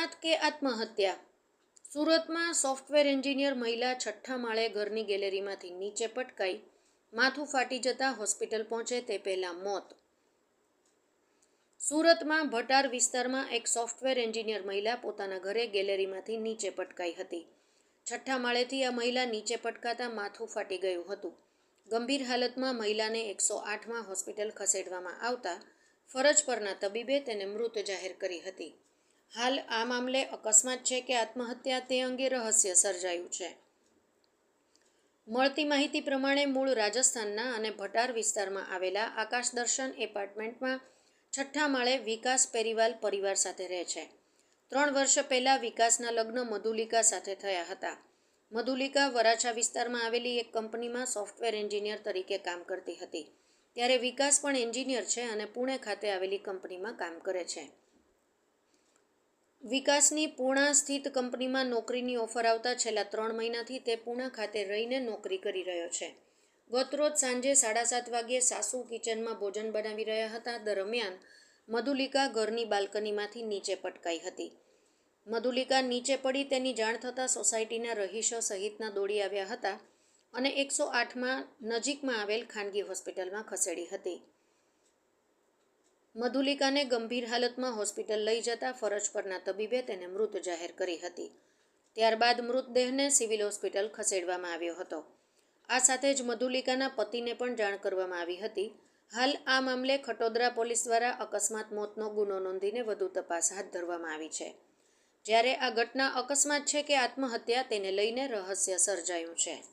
અકસ્માત કે આત્મહત્યા? સુરતમાં સોફ્ટવેર એન્જિનિયર મહિલા છઠ્ઠા માળે ઘરની ગેલેરીમાંથી નીચે પટકાઈ માથું ફાટી જતાં હોસ્પિટલ પહોંચે તે પહેલાં મોત. સુરતમાં ભટાર વિસ્તારમાં એક સોફ્ટવેર એન્જિનિયર મહિલા પોતાના ઘરે ગેલેરીમાંથી નીચે પટકાઈ હતી. છઠ્ઠા માળેથી આ મહિલા નીચે પટકાતા માથું ફાટી ગયું હતું. ગંભીર હાલતમાં મહિલાને એકસો આઠમાં હોસ્પિટલ ખસેડવામાં આવતા ફરજ પરના તબીબે તેને મૃત જાહેર કરી હતી. હાલ આ મામલે અકસ્માત છે કે આત્મહત્યા તે અંગે રહસ્ય સર્જાયું છે. મળતી માહિતી પ્રમાણે મૂળ રાજસ્થાનના અને ભટાર વિસ્તારમાં આવેલા આકાશ દર્શન એપાર્ટમેન્ટમાં છઠ્ઠા માળે વિકાસ પેરીવાલ પરિવાર સાથે રહે છે. ત્રણ વર્ષ પહેલાં વિકાસના લગ્ન મધુલિકા સાથે થયા હતા. મધુલિકા વરાછા વિસ્તારમાં આવેલી એક કંપનીમાં સોફ્ટવેર એન્જિનિયર તરીકે કામ કરતી હતી. ત્યારે વિકાસ પણ એન્જિનિયર છે અને પુણે ખાતે આવેલી કંપનીમાં કામ કરે છે. વિકાસની પૂણા સ્થિત કંપનીમાં નોકરીની ઓફર આવતા છેલ્લા ત્રણ મહિનાથી તે પૂણા ખાતે રહીને નોકરી કરી રહ્યો છે. ગતરોજ સાંજે સાડા સાત વાગ્યે સાસુ કિચનમાં ભોજન બનાવી રહ્યા હતા. દરમિયાન મધુલિકા ઘરની બાલ્કનીમાંથી નીચે પટકાઈ હતી. મધુલિકા નીચે પડી તેની જાણ થતાં સોસાયટીના રહીશો સહિતના દોડી આવ્યા હતા અને એકસો આઠમાં નજીકમાં આવેલ ખાનગી હોસ્પિટલમાં ખસેડી હતી. મધુલિકાને ગંભીર હાલતમાં હોસ્પિટલ લઈ જતા ફરજ પરના તબીબે તેને મૃત જાહેર કરી હતી. ત્યારબાદ મૃતદેહને સિવિલ હોસ્પિટલ ખસેડવામાં આવ્યો હતો. આ સાથે જ મધુલિકાના પતિને પણ જાણ કરવામાં આવી હતી. હાલ આ મામલે ખટોદરા પોલીસ દ્વારા અકસ્માત મોતનો ગુનો નોંધીને વધુ તપાસ હાથ ધરવામાં આવી છે. જ્યારે આ ઘટના અકસ્માત છે કે આત્મહત્યા, તેને લઈને રહસ્ય સર્જાયું છે.